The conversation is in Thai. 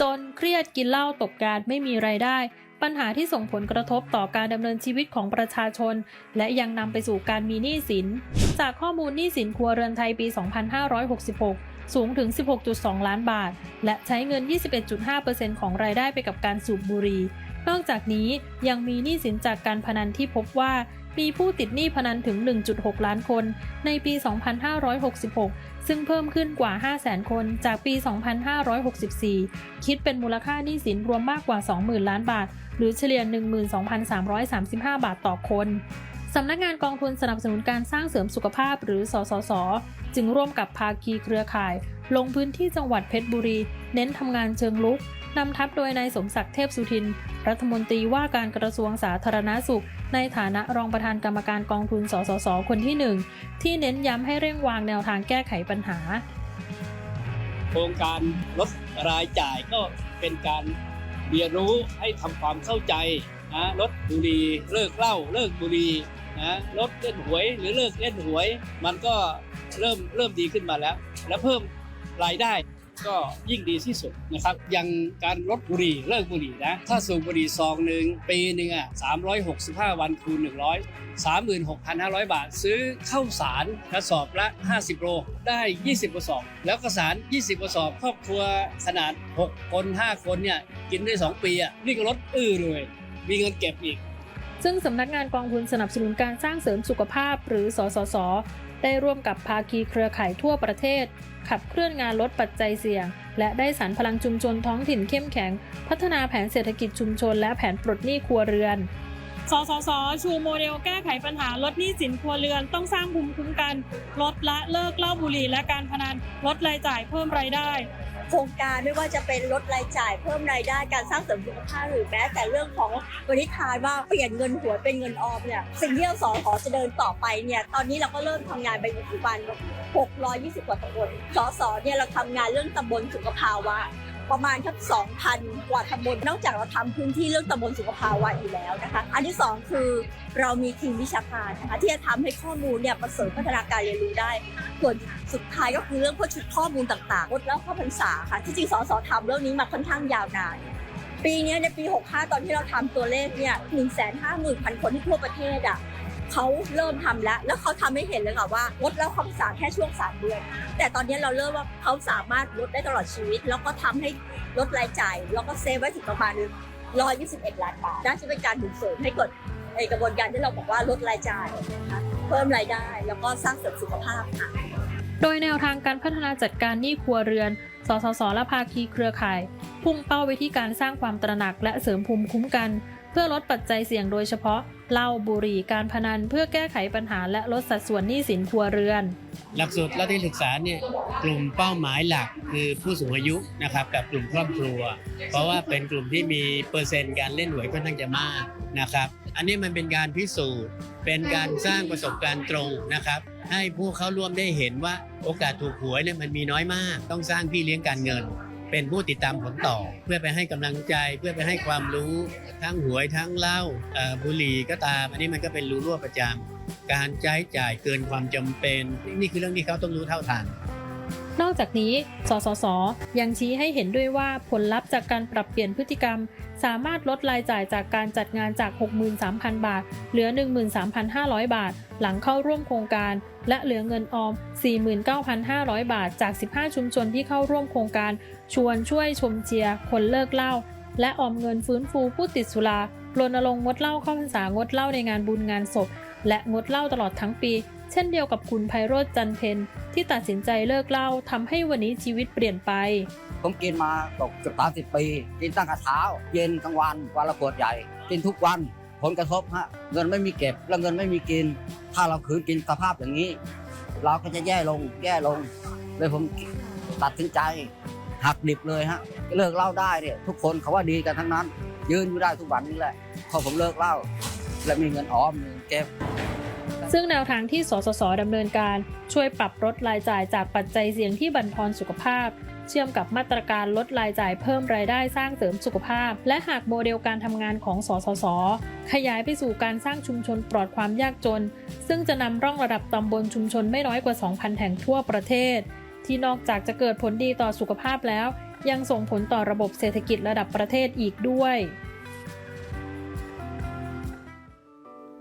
จนเครียดกินเหล้าตกงานไม่มีไรายได้ ปัญหาที่ส่งผลกระทบต่อการดำเนินชีวิตของประชาชน และยังนำไปสู่การมีหนี้สิน จากข้อมูลหนี้สินครัวเรือนไทยปี 2566สูงถึง 16.2 ล้านบาท และใช้เงิน 21.5%ของรายได้ไปกับการสูบบุหรี่ นอกจากนี้ยังมีหนี้สินจากการพนันที่พบว่า มีผู้ติดหนี้พนันถึง 1.6 ล้านคน ในปี 2566 ซึ่งเพิ่มขึ้นกว่า 500,000 คนจากปี 2564 คิดเป็นมูลค่าหนี้สินรวมมากกว่า 20,000 ล้านบาท หรือเฉลี่ย 12,335 บาทต่อคนสำนักงานกองทุนสนับสนุนการสร้างเสริมสุขภาพหรือ สสส จึงร่วมกับภาคีเครือข่าย ลงพื้นที่จังหวัดเพชรบุรี เน้นทำงานเชิงลุก นำทัพโดยนายสมศักดิ์เทพสุทิน รัฐมนตรีว่าการกระทรวงสาธารณาสุข ในฐานะรองประธานกรรมการกองทุน สสส คนที่หนึ่งที่เน้นย้ำให้เร่งวางแนวทางแก้ไขปัญหา โครงการลดรายจ่ายก็เป็นการเรียนรู้ให้ทำความเข้าใจนะลดบุหรี่เลิกเหล้าเลิกบุหรี่นะลดเล่นหวยหรือเลิกเล่นหวย มันก็เริ่มเริ่มดีขึ้นมาแล้ว แล้วเพิ่มรายได้ ก็ยิ่งดีที่สุดนะครับย่างการลดบุหรี่เลิกบุหรี่นะถ้าสูบบุหรี่ซองหนึ่งปีหนึ่งอะ365 วันคูณ 100 36,500 บาท ซื้อข้าวสารกระสอบละ 50 โล ได้ 20 กระสอบ แล้วกระสาร 20 กระสอบครอบครัวขนาด 6 คน 5 คนเนี่ยกินได้ 2 ปีอะนี่ก็ลดอื้อเลยมีเงินเก็บอีกซึ่งสำนักงานกองทุนสนับสนุนการสร้างเสริมสุขภาพหรือสสส ได้ร่วมกับภาคีเครือข่ายทั่วประเทศ ขับเคลื่อนงานลดปัจจัยเสี่ยง และได้สารพลังชุมชนท้องถิ่นเข้มแข็ง พัฒนาแผนเศรษฐกิจชุมชน และแผนปลดหนี้ครัวเรือนสสส ชูโมเดลแก้ไขปัญหาลดหนี้สินครัวเรือนต้องสร้างภูมิคุ้มกัน ลดละเลิกเหล้าบุหรี่และการพนันลดรายจ่ายเพิ่มรายได้ โครงการไม่ว่าจะเป็นลดรายจ่ายเพิ่มรายได้การสร้างเสริมสุขภาพหรือแม้แต่เรื่องของบริทานว่าเปลี่ยนเงินหัวเป็นเงินออมเนี่ยสิ่งที่เราสอนขอจะเดินต่อไปเนี่ยตอนนี้เราก็เริ่มทำงานไปปัจจุบัน620 กว่าตำบลสสเนี่ยเราทำงานเรื่องตำบลสุขภาวะ ประมาณครับ2,000 กว่าตำบลนอกจากเราทำพื้นที่เรื่องตำบลสุขภาวะอยู่แล้วนะคะ อันที่สองคือเรามีทีมวิชาการนะคะที่จะทำให้ข้อมูลเนี่ยประเสริฐพัฒนาการเรียนรู้ได้ ส่วนสุดท้ายก็คือเรื่องพวกชุดข้อมูลต่างๆลดแล้วข้อพรรษาค่ะที่จริงสสทำเรื่องนี้มาค่อนข้างยาวนานปีนี้ในปี 65 ตอนที่เราทำตัวเลขเนี่ย150,000 คนที่ทั่วประเทศอะ เขาเริ่มทำแล้ว แล้วเขาทำให้เห็นเลยค่ะว่าลดแล้วข้อพรรษาแค่ช่วง3เดือน แต่ตอนนี้เราเริ่มว่าเขาสามารถลดได้ตลอดชีวิต แล้วก็ทำให้ลดรายจ่าย แล้วก็เซฟไว้ถึงประมาณ121ล้านบาทน่าจะเป็นการหนุนเสริมให้เกิดกระบวนการที่เราบอกว่าลดรายจ่ายนะคะเพิ่มรายได้ แล้วก็สร้างเสริมสุขภาพค่ะ โดยแนวทางการพัฒนาจัดการหนี้ครัวเรือน สสส และภาคีเครือข่าย พุ่งเป้าไปที่การสร้างความตระหนักและเสริมภูมิคุ้มกัน เพื่อลดปัจจัยเสี่ยงโดยเฉพาะเหล้าบุหรี่การพนันเพื่อแก้ไขปัญหาและลดสัดส่วนหนี้สินครัวเรือน หลักสูตรและที่ศึกษาเนี่ยกลุ่มเป้าหมายหลักคือผู้สูงอายุนะครับกับกลุ่มครอบครัว เพราะว่าเป็นกลุ่มที่มีเปอร์เซ็นต์การเล่นหวยค่อนข้างจะมากนะครับ อันนี้มันเป็นการพิสูจน์ เป็นการสร้างประสบการณ์ตรงนะครับ ให้ผู้เข้าร่วมได้เห็นว่าโอกาสถูกหวยเนี่ยมันมีน้อยมาก ต้องสร้างพี่เลี้ยงการเงิน เป็นผู้ติดตามผลต่อ เพื่อไปให้กำลังใจเพื่อไปให้ความรู้ทั้งหวยทั้งเหล้าบุหรี่ก็ตามอันนี้มันก็เป็นรู้ร่วประจำการใช้จ่ายเกินความจำเป็น นี่คือเรื่องที่เขาต้องรู้เท่าทัน นอกจากนี้ สสส ยังชี้ให้เห็นด้วยว่าผลลัพธ์จากการปรับเปลี่ยนพฤติกรรม สามารถลดรายจ่ายจากการจัดงานจาก 63,000 บาท เหลือ 13,500 บาท หลังเข้าร่วมโครงการ และเหลือเงินออม 49,500 บาท จาก 15 ชุมชนที่เข้าร่วมโครงการ ชวนช่วยชมเชียร์คนเลิกเหล้า และออมเงินฟื้นฟูผู้ติดสุรารณรงค์งดเหล้าเข้าพรรษางดเหล้าในงานบุญงานศพ และงดเหล้าตลอดทั้งปี เช่นเดียวกับคุณไพโรจน์จันเพนที่ตัดสินใจเลิกเหล้าทำให้วันนี้ชีวิตเปลี่ยนไป ผมกินมาตกเกือบสามสิบปี กินตั้งแต่เช้า เย็นกลางวันวันละขวดใหญ่ กินทุกวันผลกระทบฮะเงินไม่มีเก็บแล้วเงินไม่มีกิน ถ้าเราคืนกินสภาพอย่างนี้ เราก็จะแย่ลงแย่ลงเลยผมตัดสินใจหักดิบเลยฮะเลิกเหล้าได้เนี่ยทุกคนเขาว่าดีกันทั้งนั้น ยืนอยู่ได้ทุกวันนี้แหละพอผมเลิกเหล้าและมีเงินออมมีเงินเก็บ ซึ่งแนวทางที่สสสดำเนินการช่วยปรับลดรายจ่ายจากปัจจัยเสี่ยงที่บั่นทอนสุขภาพ เชื่อมกับมาตรการลดรายจ่ายเพิ่มรายได้สร้างเสริมสุขภาพ และหากโมเดลการทำงานของสสส ขยายไปสู่การสร้างชุมชนปลอดความยากจน ซึ่งจะนำร่องระดับตำบลชุมชนไม่น้อยกว่า 2,000 แห่งทั่วประเทศ ที่นอกจากจะเกิดผลดีต่อสุขภาพแล้ว ยังส่งผลต่อระบบเศรษฐกิจระดับประเทศอีกด้วย